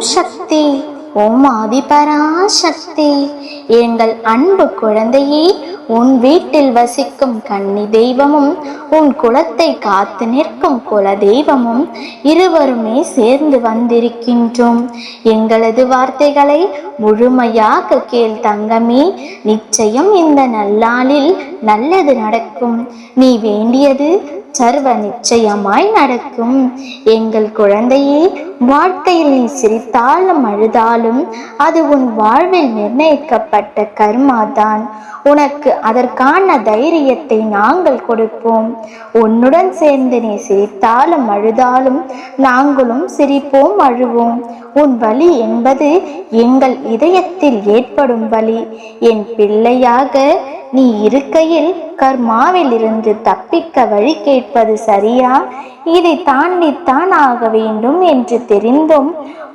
சக்தி உம் ஆதிபராசக்தி. எங்கள் அன்பு குழந்தையே உன் வீட்டில் வசிக்கும் கன்னி தெய்வமும் உன் குலத்தை காத்து நிற்கும் குல தெய்வமும் இருவருமே சேர்ந்து வந்திருக்கின்றோம். எங்களது வார்த்தைகளை முழுமையாக கேள் தங்கமே. நிச்சயம் இந்த நல்லாளில் நல்லது நடக்கும். நீ வேண்டியது சர்வ நிச்சயமாய் நடக்கும். எங்கள் குழந்தையே வாழ்க்கையில் நீ சிரித்தாலும் அழுதாலும் அது உன் வாழ்வில் நிர்ணயிக்கப்பட்ட கர்மாதான். உனக்கு அதற்கான தைரியத்தை நாங்கள் கொடுப்போம். உன்னுடன் சேர்ந்து நீ சிரித்தாலும் அழுதாலும் நாங்களும் சிரிப்போம் அழுவோம். உன் வலி என்பது எங்கள் இதயத்தில் ஏற்படும் வலி. என் பிள்ளையாக நீ இருக்கையில் கர்மாவிலிருந்து தப்பிக்க வழி கேட்பது சரியா? இதை தாண்டித்தான் ஆக வேண்டும் என்று தெரிந்தும்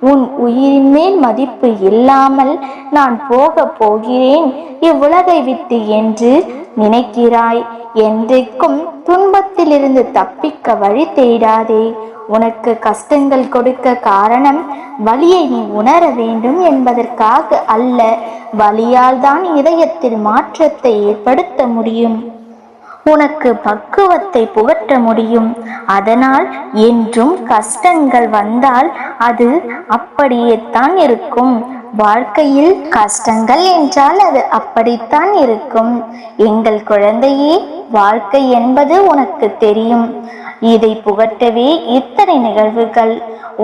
உன் உயிரின் மேல் மதிப்பு இல்லாமல் நான் போக போகிறேன். இவ்வுலகை விட்டு என்று நினைக்கிறாய். என்றைக்கும் துன்பத்திலிருந்து தப்பிக்க வழி தேடாதே. உனக்கு கஷ்டங்கள் கொடுக்க காரணம் வலியை நீ உணர வேண்டும் என்பதற்காக அல்ல. வலியால் தான் இதயத்தில் மாற்றத்தை ஏற்படுத்த முடியும். உனக்கு பக்குவத்தை புகட்ட முடியும். அதனால் என்றும் கஷ்டங்கள் வந்தால் அது அப்படியே தான் இருக்கும். வாழ்க்கையில் கஷ்டங்கள் என்றால் அது அப்படித்தான் இருக்கும். எங்கள் குழந்தையே வாழ்க்கை என்பது உனக்கு தெரியும். இதை புகட்டவே இத்தனை நிகழ்வுகள்.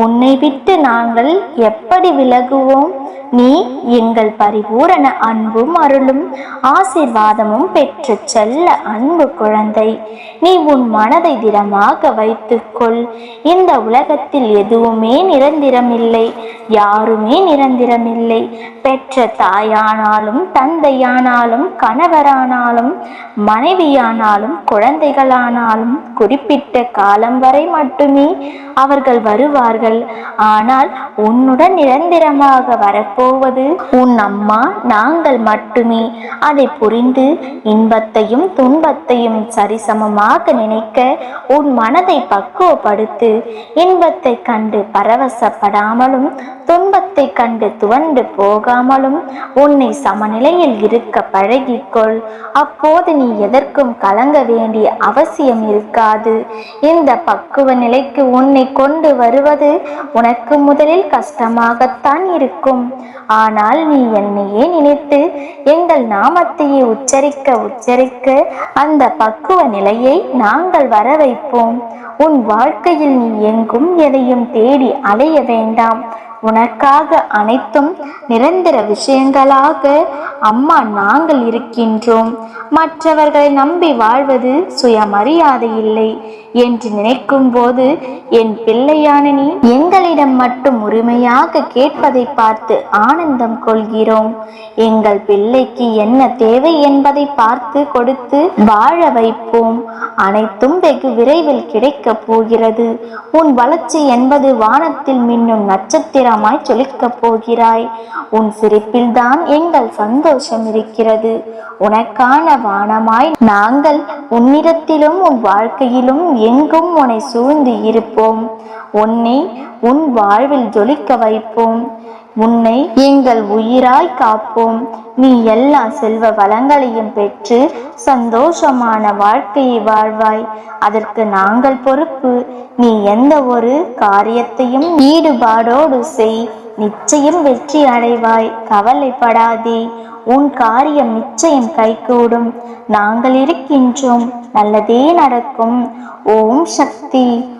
உன்னை விட்டு நாங்கள் எப்படி விலகுவோம்? நீ எங்கள் பரிபூரண அன்பும் அருளும் ஆசிர்வாதமும் பெற்று செல்ல அன்பு குழந்தை. நீ உன் மனதை திடமாக வைத்துக்கொள். இந்த உலகத்தில் எதுவுமே நிரந்தரமில்லை யாருமே நிரந்தரமில்லை. பெற்ற தாயானாலும் தந்தையானாலும் கணவரானாலும் மனைவியானாலும் குழந்தைகளானாலும் குறிப்பிட்ட காலம் வரை மட்டுமே அவர்கள் வருவார்கள். ஆனால் உன்னுடன் நிரந்தரமாக போவது? உன் அம்மா நாங்கள் மட்டுமே. அதை புரிந்து இன்பத்தையும் துன்பத்தையும் சரிசமமாக நினைக்க உன் மனதை பக்குவப்படுத்து. இன்பத்தை கண்டு பரவசப்படாமலும் துன்பத்தை கண்டு துவண்டு போகாமலும் உன்னை சமநிலையில் இருக்க பழகிக்கொள். அப்போது நீ எதற்கும் கலங்க வேண்டிய அவசியம் இருக்காது. இந்த பக்குவ நிலைக்கு உன்னை கொண்டு வருவது உனக்கு முதலில் கஷ்டமாகத்தான் இருக்கும். ஆனால் நீ என்னையே நினைத்து எங்கள் நாமத்தையே உச்சரிக்க உச்சரிக்க அந்த பக்குவ நிலையை நாங்கள் வர வைப்போம் உன் வாழ்க்கையில் நீ எங்கும் எதையும் தேடி அலைய வேண்டாம். உனக்காக அனைத்தும் நிரந்தர விஷயங்களாக அம்மா நாங்கள் இருக்கின்றோம். மற்றவர்களை நம்பி வாழ்வது சுயமரியாதை இல்லை என்று நினைக்கும் போது என் பிள்ளையான நீ அவரிடம் மட்டும் உரிமையாக கேட்பதை பார்த்து ஆனந்தம் கொள்கிறோம். எங்கள் பிள்ளைக்கு என்ன தேவை என்பதை பார்த்து கொடுத்து வாழ வைப்போம். அனைத்தும் வெகு விரைவில் கிடைக்கப் போகிறது. உன் வளர்ச்சி என்பது வானத்தில் மின்னும் நட்சத்திரமாய் சொலிக்கப் போகிறாய். உன் சிரிப்பில்தான் எங்கள் சந்தோஷம் இருக்கிறது. உனக்கான வானமாய் நாங்கள் உன்னிடத்திலும் உன் வாழ்க்கையிலும் எங்கும் உன்னை சூழ்ந்து இருப்போம். உன்னை உன் வாழ்வில் ஜொலிக்க வைப்போம். உன்னை எங்கள் உயிராய் காப்போம். நீ எல்லா செல்வ வளங்களையும் பெற்று சந்தோஷமான வாழ்க்கையை வாழ்வாய். அதற்கு நாங்கள் பொறுப்பு. நீ எந்த ஒரு காரியத்தையும் ஈடுபாடோடு செய். நிச்சயம் வெற்றி அடைவாய். கவலைப்படாதே. உன் காரியம் நிச்சயம் கைகூடும். நாங்கள் இருக்கின்றோம். நல்லதே நடக்கும். ஓம் சக்தி.